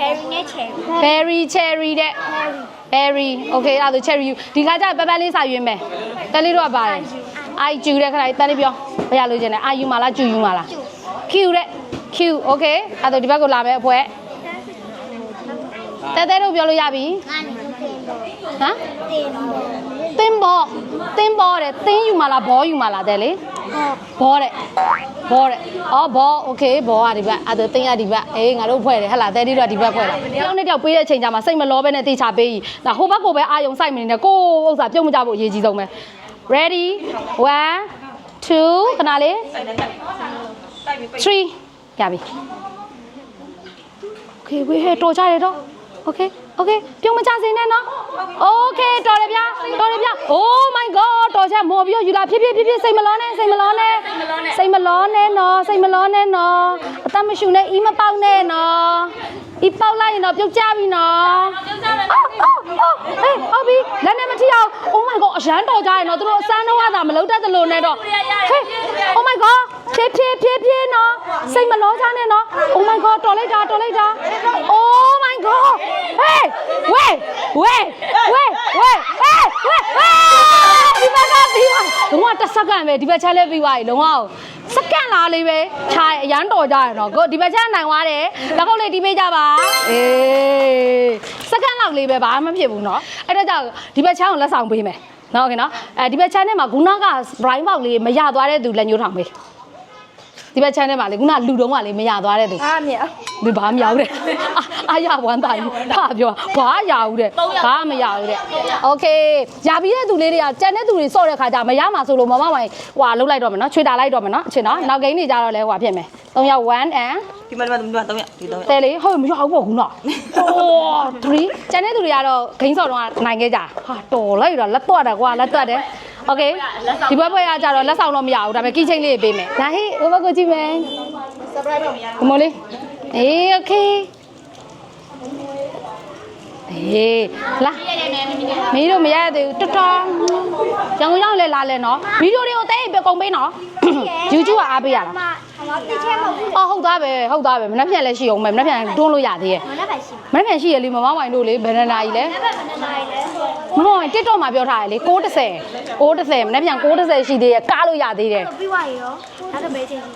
berry နဲ့ cherry berry cherry တဲ့ berry okay အဲ့ဒါဆို cherry ယူဒီခါကျပပလေးစာရွေးမယ်တက်လေးတော့ကပါတယ်အာယူတဲ့ခါတိုင်းတက်လေးပြောဘယ်ရလို့ကျင်လဲအာယူမှာလားကျူယူမှာလား Q တဲ့ Q okay အဲ့ဒါဒီဘက်ကိုလာမယ်အဖွဲတဲတဲတို့ပြောလို့ရပြီငါနေတင်တော့ ဟမ် တင်တော့ တင်းဘောတင်းဘောတဲ့တင်းယူမှာလားဘောယူမှာလားတဲ့လေ ဟော ဘောတဲ့ဘောတဲ့အော်ဘောโอเคဘောကဒီဘက်အဲ့ဒါတင်းရဒီဘက်အေးငါတို့ဖွဲ့တယ်ဟဟလားတဲတီတို့ကဒီဘက်ဖွဲ့တာတယောက်နဲ့တယောက်ပေးတဲ့အချိန်ကျမှစိတ်မလောပဲနဲ့တေချာပေးကြီးဒါဟိုဘက်ကိုပဲအာယုံစိုက်မနေနဲ့ကိုယ်ဥစ္စာပြုတ်မကြဖို့အရေးကြီးဆုံးပဲ ready 1 2ခဏလေး3ရပြီ Okay ဝေးဟဲ့တော်ကြတယ်တော့ Okay Okay ပြုံးမကြစေနဲ့နော် Okay တော်တယ်ဗျာတော်တယ်ဗျာ Oh my god တော်ချက်မော်ပြီးတော့ယူလာဖြစ်ဖြစ်ဖြစ်ဖြစ်စိတ်မလောနဲ့စိတ်မလောနဲ့စိတ်မလောနဲ့နော်စိတ်မလောနဲ့နော်အသက်မရှူနဲ့အီးမပေါက်နဲ့နော်အီးပေါက်လိုက်ရင်တော့ပြုတ်ကြပြီနော်ပြုတ်ကြမယ်အော်အော်ဟေးဟုတ်ပြီလက်နဲ့မထိအောင် Oh my god အရန်တော်ကြရနော်သူတို့အစမ်းတော့ကသာမလုံးတတ်သလိုနဲ့တော့ဟေး Oh my god ဖြစ်ဖြစ်ဖြစ်ဖြစ်နော်စိတ်မလောကြနဲ့နော် Oh my god တော်လိုက်တာတော်လိုက်တာ Oh my god Hey wait wait wait wait hey wait ဒီဘက်ကပြီးသွားလုံးဝတစ်စ က္ကန့်ပဲဒီဘက်ချက်လဲပြီးသွားပြီလုံးဝစက္ကန့်လားလေးပဲခြာအရန်တော်ကြရနော်ကိုဒီဘက်ချက်နိုင်သွားတယ်လက်ကုပ်လေးတီးပေးကြပါအေးစက္ကန့်လောက်လေးပဲဘာမှမဖြစ်ဘူးနော်အဲ့တော့ကြောင့်ဒီဘက်ချက်ကိုလက်ဆောင်ပေးမယ်နော်โอเคနော်အဲဒီဘက် channel မှာခုနက bright box လေးမရသွားတဲ့သူလက်ညှိုးထောင်ပေး ဒီဘက် channel မှာလေခုနလူတုံးကလေမရသွားတဲ့သူအားမြောက်ဒီဘာမြောက်တဲ့အာရဝမ်းတာကြီးဟာပြောဘာရဘူးတဲ့ဘာမရဘူးတဲ့ okay ရပြီးတဲ့သူလေးတွေကကြံတဲ့သူတွေဆော့တဲ့ခါကျမရမှာဆိုလို့မမဝိုင်ဟွာလှုပ်လိုက်တော့မယ်နော်ချွေတာလိုက်တော့မယ်နော်အချင်းနော်နောက်ကိန်းတွေကြတော့လဲဟွာဖြစ်မယ်3ရက်1 and ဒီမှာဒီမှာဒီမှာ3ရက်ဒီ3ရက်တဲလေဟုတ်မရဘူးပေါ့ခုနော်ဟော3ကြံတဲ့သူတွေကတော့ဂိမ်းဆော့တော့နိုင်ခဲ့ကြဟာတော်လိုက်တော့လက်တော့တာကွာလက်တော့တယ် โอเคဒီဘက်ဘက်ကကြတော့လက်ဆောင်တော့မရဘူးဒါပေမဲ့ကီချင်းလေးပေးမယ်ဒါဟေးဟိုဘက်ကိုကြည့်မယ် surprise တော့မရ ဒီမိုလေးအေးโอเคအေးလာမီးတို့မရသေးဘူးတော်တော်ရန်ကုန်ရောက်လဲလာလဲနော်ဗီဒီယိုတွေကိုတဲ့ပဲကုန်ပေးနော် YouTube ကအားပေးရလား မဟောတိချက်မဟုတ်ဘူးအော်ဟုတ်သားပဲဟုတ်သားပဲမနှက်ပြန်လဲရှိအောင်မယ်မနှက်ပြန်တွန်းလို့ရသေးရဲ့မနက်ပဲရှိမနှက်ပြန်ရှိရလေမမဝိုင်တို့လေဘယ်နှစ်နာရီလဲမနက်ပဲမနက်နိုင်လဲမမဝိုင် TikTok မှာပြောထားတယ်လေ630 630မနှက်ပြန်630ရှိသေးရဲ့ကားလို့ရသေးတယ်ပြီးသွားရောနောက်တော့ပဲချင်းရှိ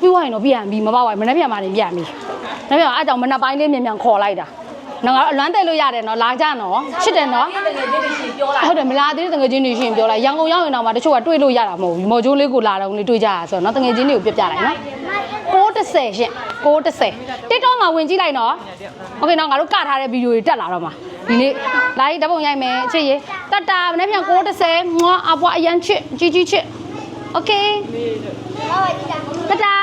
ပြီးသွားရင်တော့ပြန်ပြီမမဝိုင်မနှက်ပြန်มาနေပြန်ပြီမနှက်ပြန်အဲ့ကြောင့်မနှက်ပိုင်းလေးမြန်မြန်ခေါ်လိုက်တာ နော်ငါအလွမ်းတယ်လို့ရတယ်နော်လာကြနော်ရှစ်တယ်နော်ဟုတ်တယ်မလာသေးတဲ့တငယ်ချင်းတွေရှိရင်ပြောလိုက်ရန်ကုန်ရောက်ရင်တော့မှတချို့ကတွေ့လို့ရတာမဟုတ်ဘူးမော်ကျိုးလေးကိုလာတော့လေတွေ့ကြရဆိုတော့နော်တငယ်ချင်းတွေကိုပြပြလိုက်နော်630ရှင့်630 TikTok မှာဝင်ကြည့်လိုက်နော်โอเคနော်ငါတို့ကထားတဲ့ဗီဒီယိုတွေတက်လာတော့မှာဒီနေ့လာရေးဓာတ်ပုံရိုက်မယ်ချစ်ရေတတ်တာမနေ့ပြန်630ငွားအပွားအရန်ချစ်ကြီးကြီးချစ်โอเค ဟောဒီတာ တတ်တာ